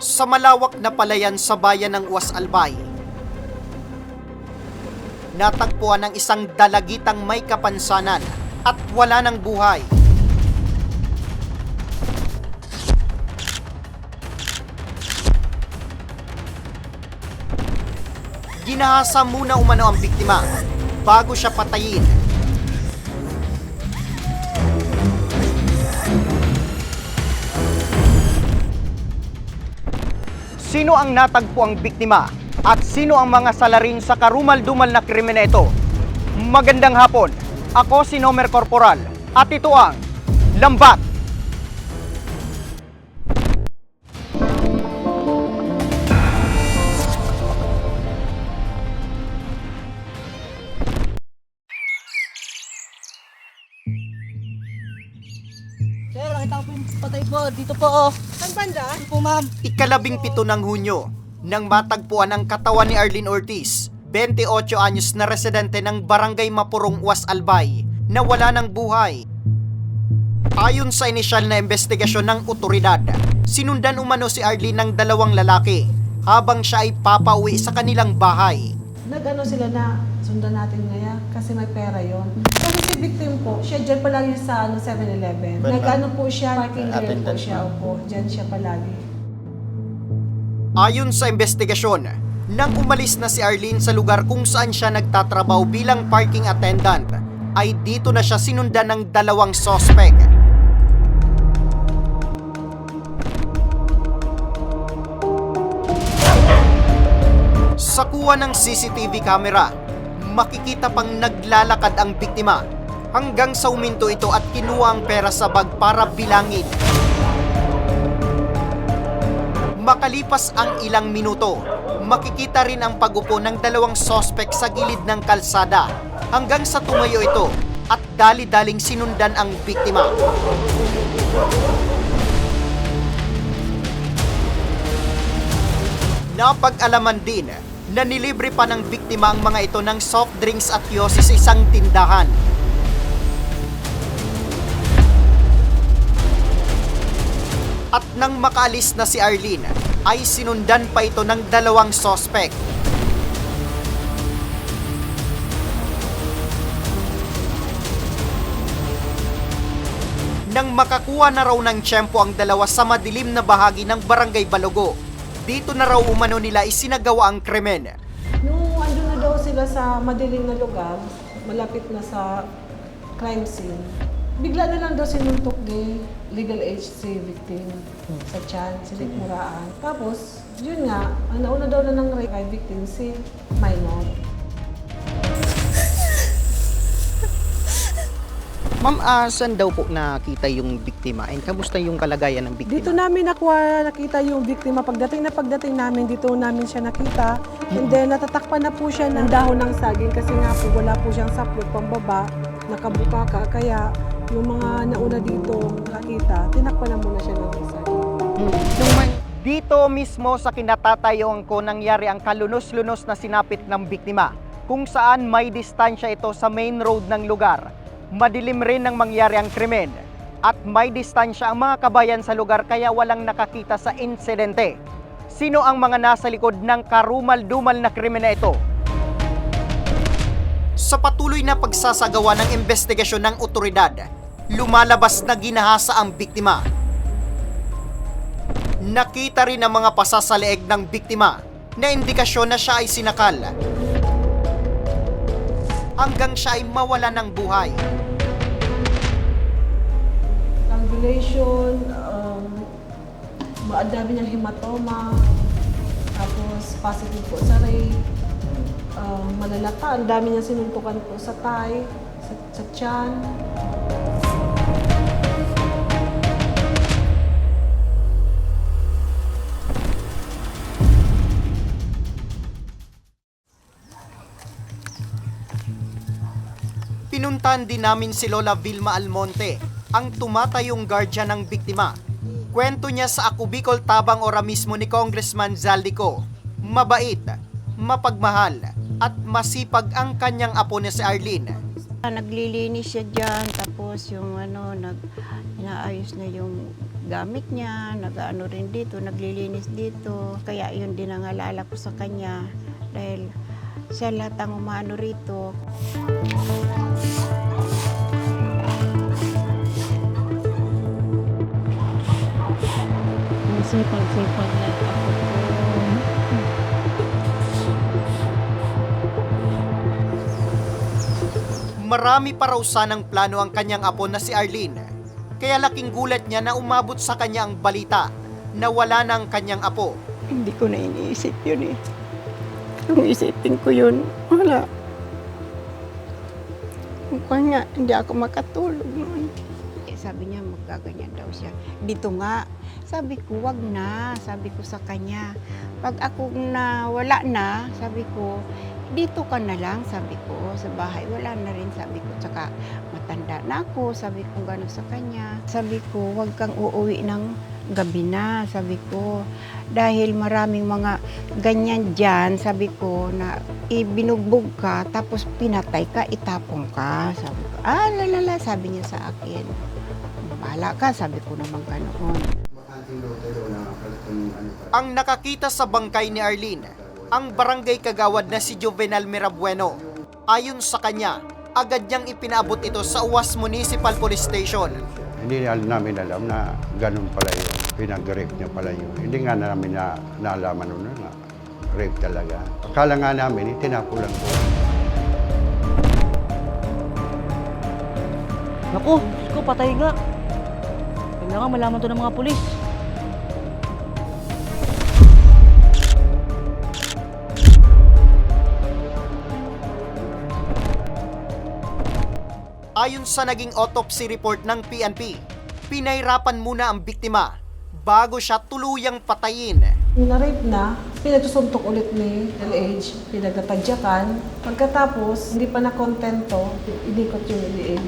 sa malawak na palayan sa bayan ng Uwas Albay. Natagpuan ng isang dalagitang may kapansanan at wala ng buhay. Ginahasa muna umano ang biktima bago siya patayin. Sino ang natagpo ang biktima at sino ang mga salarin sa karumal-dumal na krimen na ito? Magandang hapon. Ako si Nomer Corporal at ito ang Lambat. Po. Dito po, oh. Saan banda? Dito po, ma'am. Ikalabing pito ng Hunyo nang matagpuan ang katawan ni Arlene Ortiz, 28 anyos na residente ng Barangay Mapurong, Uwas Albay, na wala ng buhay. Ayon sa inisyal na investigasyon ng otoridad, sinundan umano si Arlene ng dalawang lalaki habang siya ay papauwi sa kanilang bahay. Nag-ano sila na sundan natin ngayon kasi may pera yon. Kasi si victim po, siya dyan palagi sa ano, 7-Eleven. Nag-ano po siya, parking girl po siya. Opo, dyan siya palagi. Ayon sa investigasyon, nang umalis na si Arlene sa lugar kung saan siya nagtatrabaho bilang parking attendant, ay dito na siya sinundan ng dalawang sospek. Sa kuha ng CCTV camera, makikita pang naglalakad ang biktima hanggang sa uminto ito at kinuha ang pera sa bag para bilangin. Makalipas ang ilang minuto, makikita rin ang pagupo ng dalawang sospek sa gilid ng kalsada hanggang sa tumayo ito at dali-daling sinundan ang biktima. Napag-alaman din na nilibre pa ng biktima ang mga ito ng soft drinks at yosi sa isang tindahan. At nang makaalis na si Arlene, ay sinundan pa ito ng dalawang sospek. Nang makakuha na raw ng tiyempo ang dalawa sa madilim na bahagi ng Barangay Balogo, dito na raw umano nila isinagawa ang krimen. Nung andun na daw sila sa madilim na lugar, malapit na sa crime scene, bigla na lang daw sinuntok ni legal age si victim sa tiyan, si Rick Muraan. Tapos, yun nga, ang nauna daw na ng rape victim si minor. Ma'am, uh, saan daw po nakita yung biktima and kamusta yung kalagayan ng biktima? Dito namin nakuha, nakita yung biktima. Pagdating na pagdating namin, dito namin siya nakita. And then natatakpan na po siya ng dahon ng saging kasi nga po wala po siyang saplot pambaba, nakabuka ka. Kaya yung mga nauna dito nakita, tinakpan na muna siya ng saging. Man- Dito mismo sa kinatatayuan ko nangyari ang kalunos-lunos na sinapit ng biktima kung saan may distansya ito sa main road ng lugar. Madilim rin nang mangyari ang krimen at may distansya ang mga kabayan sa lugar kaya walang nakakita sa insidente. Sino ang mga nasa likod ng karumal-dumal na krimen na ito? Sa patuloy na pagsasagawa ng investigasyon ng otoridad, lumalabas na ginahasa ang biktima. Nakita rin ang mga pasasaleeg ng biktima na indikasyon na siya ay sinakal. Hanggang siya ay mawala ng buhay. Strangulation, um, maadami niyang hematoma, tapos positive po sa rape, um, malalata, ang dami niya sinuntukan po sa thigh, sa, sa tiyan. Pinuntahan din namin si Lola Vilma Almonte, ang tumatayong guardian ng biktima. Kwento niya sa Ako Bicol Tabang Ora mismo ni Congressman Zaldico. Mabait, mapagmahal, at masipag ang kanyang apo na si Arlene. Naglilinis siya dyan, tapos yung ano, nag, inaayos na yung gamit niya, nag-ano rin dito, naglilinis dito. Kaya yun din ang alala ko sa kanya dahil siya lahat ang umano rito. Sipag-sipag na ako po. Marami pa raw sanang plano ang kanyang apo na si Arlene. Kaya laking gulat niya na umabot sa kanya ang balita na wala na ang kanyang apo. Hindi ko na iniisip yun eh. Kung isipin ko yun, wala. Kung nga, hindi ako makatulog noon. Eh, sabi niya, magaganyan daw siya. Dito nga, sabi ko, wag na. Sabi ko sa kanya, pag ako na wala na, sabi ko, dito ka na lang, sabi ko, sa bahay, wala na rin, sabi ko. Tsaka, matanda na ako, sabi ko gano'n sa kanya. Sabi ko, wag kang uuwi ng gabi na, sabi ko. Dahil maraming mga ganyan dyan, sabi ko, na ibinugbog ka, tapos pinatay ka, itapong ka. Sabi ko, ah, lalala, sabi niya sa akin. Bala ka, sabi ko naman ganoon. Ang nakakita sa bangkay ni Arlene, ang barangay kagawad na si Juvenal Mirabueno. Ayon sa kanya, agad niyang ipinaabot ito sa Uwas Municipal Police Station. Hindi namin alam na ganun pala yun. Pinag-rape niya pala yun. Hindi nga namin na, naalaman nun na rape talaga. Akala nga namin, itinapo lang po. Naku, Diyos ko, patay nga. Kailangan malaman to ng mga pulis. Ayon sa naging autopsy report ng PNP, pinahirapan muna ang biktima bago siya tuluyang patayin. Na-rape na, pinagsusuntok ulit ni LH, pinagtatadyakan. Pagkatapos, hindi pa nakontento, inikot yung liig.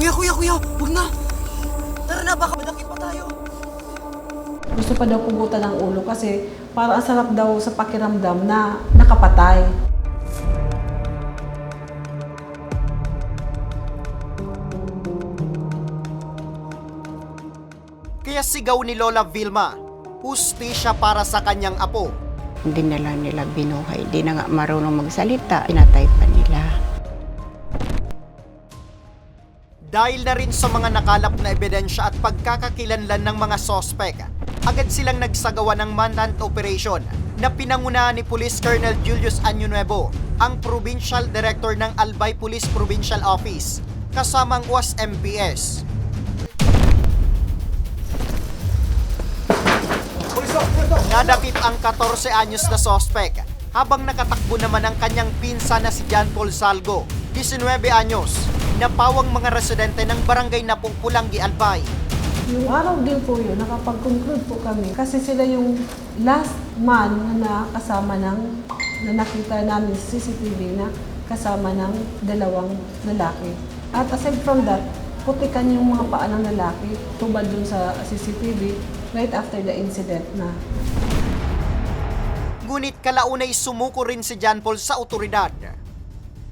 Kuya, kuya, kuya, huwag na. Tara na, baka madakit pa tayo. Gusto pa daw pugutan ng ulo kasi para ang sarap daw sa pakiramdam na nakapatay. Kaya sigaw ni Lola Vilma, hustisya para sa kanyang apo. Hindi nila binuhay. Hindi na nga marunong magsalita. Pinatay pa nila. Dahil na rin sa mga nakalap na ebidensya at pagkakakilanlan ng mga sospek, agad silang nagsagawa ng manhunt operation na pinangunahan ni Police Colonel Julius Año ang Provincial Director ng Albay Police Provincial Office, kasama ang UAS MPS. Nadakip ang 14 anyos na sospek habang nakatakbo naman ang kanyang pinsa na si John Paul Salgo, 19 anyos, na pawang mga residente ng barangay na Pungkulangi, Albay. Yung araw din po yun, nakapag-conclude po kami kasi sila yung last man na kasama ng, na nakita namin sa CCTV na kasama ng dalawang lalaki. At aside from that, putikan yung mga paa ng lalaki tubad dun sa CCTV right after the incident na Ngunit kalaunay sumuko rin si John Paul sa otoridad.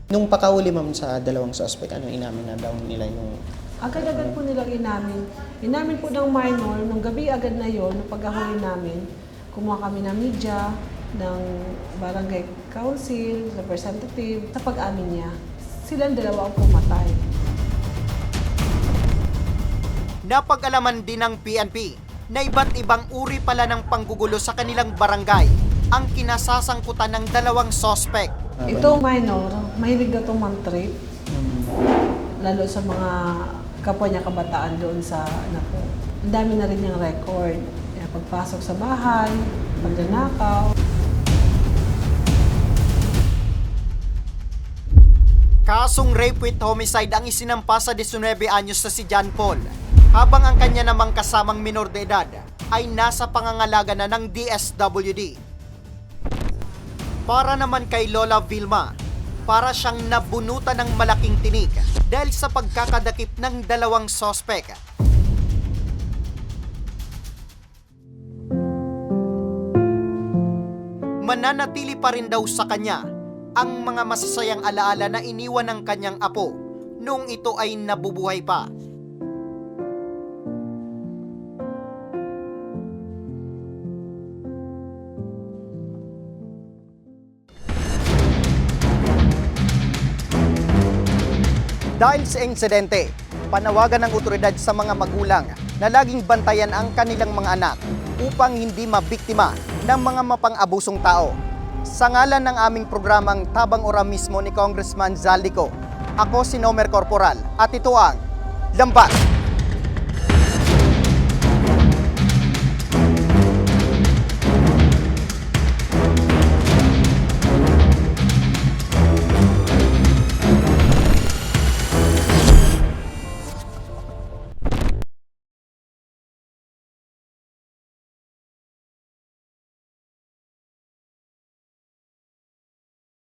Nung pakauli ma'am sa dalawang suspect, ano inamin na daw nila yung Agad-agad po nilang inamin. Inamin po ng minor, nung gabi agad na yon, nung paghahuli namin, kumuha kami ng media, ng barangay council, representative, sa pag-amin niya. Silang dalawa ang pumatay. Napag-alaman din ng PNP na iba't ibang uri pala ng panggugulo sa kanilang barangay ang kinasasangkutan ng dalawang sospek. Itong minor, mahilig na itong mantrip. Lalo sa mga kapwa niya kabataan doon sa anak ko. Ang dami na rin niyang record. Pagpasok sa bahay, pagnanakaw, Kasong rape with homicide ang isinampa sa 19 anyos na si John Paul, habang ang kanya namang kasamang minor de edad ay nasa pangangalaga na ng DSWD. Para naman kay Lola Vilma, para siyang nabunutan ng malaking tinig dahil sa pagkakadakip ng dalawang sospek. Mananatili pa rin daw sa kanya ang mga masasayang alaala na iniwan ng kanyang apo nung ito ay nabubuhay pa. Dahil sa insidente, panawagan ng otoridad sa mga magulang na laging bantayan ang kanilang mga anak upang hindi mabiktima ng mga mapang-abusong tao. Sa ngalan ng aming programang Tabang Ora mismo ni Congressman Zaldico, ako si Nomer Corporal at ito ang Lambat